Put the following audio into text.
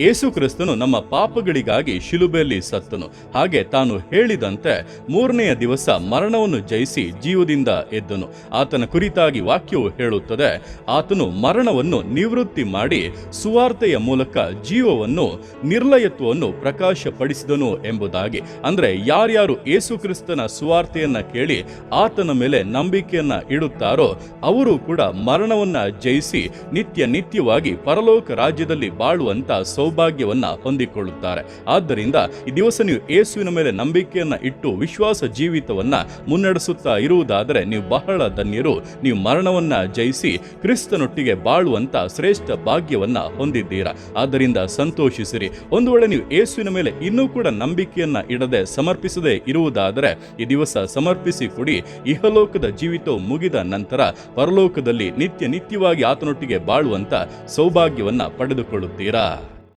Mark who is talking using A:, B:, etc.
A: ಏಸು ಕ್ರಿಸ್ತನು ನಮ್ಮ ಪಾಪಗಳಿಗಾಗಿ ಶಿಲುಬೆಯಲ್ಲಿ ಸತ್ತನು. ಹಾಗೆ ತಾನು ಹೇಳಿದಂತೆ ಮೂರನೆಯ ದಿವಸ ಮರಣವನ್ನು ಜಯಿಸಿ ಜೀವದಿಂದ ಎದ್ದನು. ಆತನ ಕುರಿತಾಗಿ ವಾಕ್ಯವು ಹೇಳುತ್ತದೆ, ಆತನು ಮರಣವನ್ನು ನಿವೃತ್ತಿ ಮಾಡಿ ಸುವಾರ್ತೆಯ ಮೂಲಕ ಜೀವವನ್ನು, ನಿರ್ಲಯತ್ವವನ್ನು ಪ್ರಕಾಶಪಡಿಸಿದನು ಎಂಬುದಾಗಿ. ಅಂದರೆ ಯಾರ್ಯಾರು ಏಸು ಕ್ರಿಸ್ತನ ಸುವಾರ್ತೆಯನ್ನ ಕೇಳಿ ಆತನ ಮೇಲೆ ನಂಬಿಕೆಯನ್ನ ಇಡುತ್ತಾರೋ, ಅವರು ಕೂಡ ಮರಣವನ್ನ ಜಯಿಸಿ ನಿತ್ಯ ನಿತ್ಯವಾಗಿ ಪರಲೋಕ ರಾಜ್ಯದಲ್ಲಿ ಬಾಳುವಂತ ಸೌಭಾಗ್ಯವನ್ನ ಹೊಂದಿಕೊಳ್ಳುತ್ತಾರೆ. ಆದ್ದರಿಂದ ಈ ದಿವಸ ನೀವು ಯೇಸುವಿನ ಮೇಲೆ ನಂಬಿಕೆಯನ್ನ ಇಟ್ಟು ವಿಶ್ವಾಸ ಜೀವಿತವನ್ನು ಮುನ್ನಡೆಸುತ್ತಾ ಇರುವುದಾದರೆ ನೀವು ಬಹಳ ಧನ್ಯರು. ನೀವು ಮರಣವನ್ನ ಜಯಿಸಿ ಕ್ರಿಸ್ತನೊಟ್ಟಿಗೆ ಬಾಳುವಂತ ಶ್ರೇಷ್ಠ ಭಾಗ್ಯವನ್ನ ಹೊಂದಿದ್ದೀರಾ. ಆದ್ದರಿಂದ ಸಂತೋಷಿಸಿರಿ. ಒಂದು ವೇಳೆ ನೀವು ಯೇಸುವಿನ ಮೇಲೆ ಇನ್ನೂ ಕೂಡ ನಂಬಿಕೆಯನ್ನ ಇಡದೆ ಸಮರ್ಪಿಸದೆ ಇರುವುದಾದರೆ ಈ ದಿವಸ ಸಮರ್ಪಿಸಿ ಕೊಡಿ. ಇಹಲೋಕದ ಜೀವಿತವು ಮುಗಿದ ನಂತರ ಪರಲೋಕದಲ್ಲಿ ನಿತ್ಯ ನಿತ್ಯವಾಗಿ ಆತನೊಟ್ಟಿಗೆ ಬಾಳುವಂತ ಸೌಭಾಗ್ಯವನ್ನ ಪಡೆದುಕೊಳ್ಳುತ್ತೀರಾ.